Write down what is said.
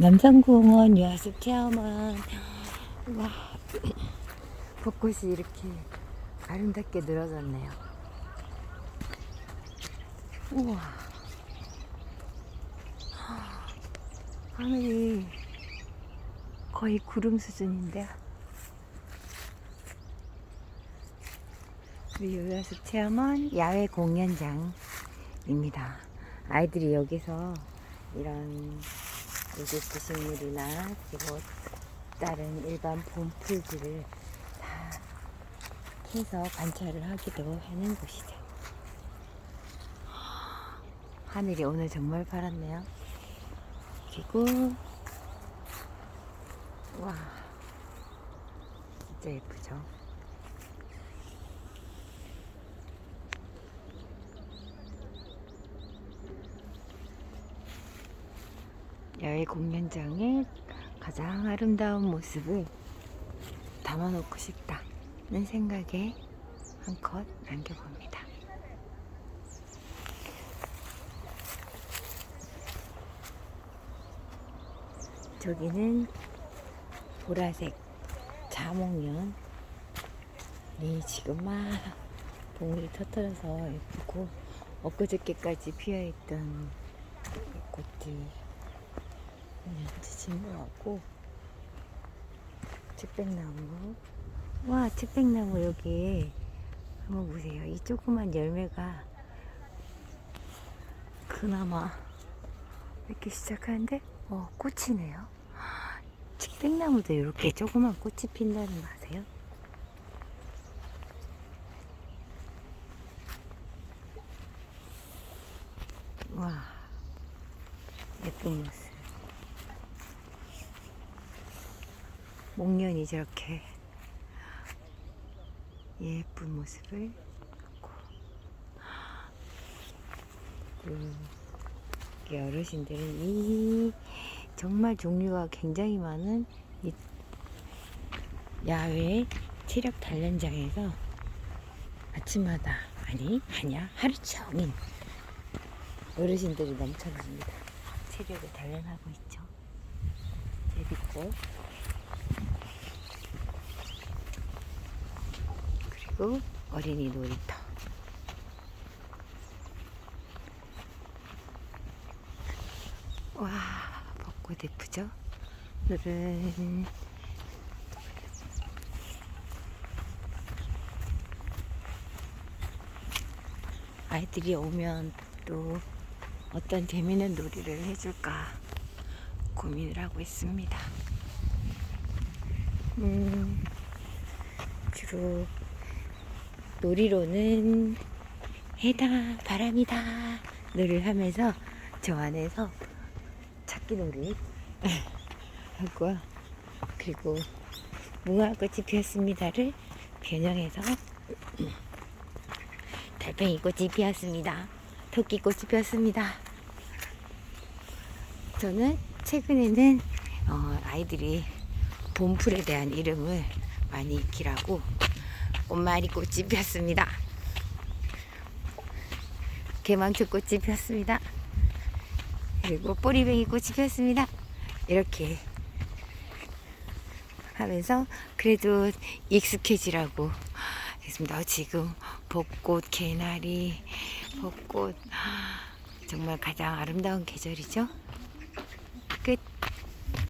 남산공원 야습 체험원. 와, 벚꽃이 이렇게 아름답게 늘어졌네요. 우와. 하늘이 거의 구름 수준인데요. 우리 요야습 체험원 야외 공연장입니다. 아이들이 여기서 이런 요지트 식물이나 그리고 다른 일반 봄풀들을 다 해서 관찰을 하기도 하는 곳이죠. 하늘이 오늘 정말 파랗네요. 그리고 와 진짜 예쁘죠. 야외 공연장의 가장 아름다운 모습을 담아놓고 싶다는 생각에 한 컷 남겨봅니다. 저기는 보라색 자목련이 지금 막 봉우리 터뜨려서 예쁘고 엊그저께까지 피어있던 꽃들 지친 것 같고 측백나무 와 측백나무 여기. 한번 보세요. 이 조그만 열매가 그나마 이렇게 시작하는데 어 꽃이네요. 측백나무도 이렇게 조그만 꽃이 핀다는 거 아세요? 와 예쁜 모습 목련이 저렇게 예쁜 모습을 갖고 그 여기 어르신들은 이 정말 종류가 굉장히 많은 이 야외 체력 단련장에서 아침마다 아니 아니야 하루 종일 어르신들이 넘쳐납니다. 체력을 단련하고 있죠. 제비꽃 그리고 어린이 놀이터. 와 벚꽃 예쁘죠? 오늘은 아이들이 오면 또 어떤 재미있는 놀이를 해줄까 고민을 하고 있습니다. 음, 주로 놀이로는 해다 바람이다 놀이를 하면서 저 안에서 찾기 놀이 하고 그리고 무화꽃이 피었습니다를 변형해서 달팽이꽃이 피었습니다. 토끼꽃이 피었습니다. 저는 최근에는 어, 아이들이 봄풀에 대한 이름을 많이 익히라고 꽃말이꽃이 피었습니다. 개망초 꽃이 피었습니다. 그리고 꼬리뱅이 꽃이 피었습니다. 이렇게 하면서 그래도 익숙해지라고 했습니다. 어, 지금 벚꽃, 개나리, 벚꽃 정말 가장 아름다운 계절이죠. 끝.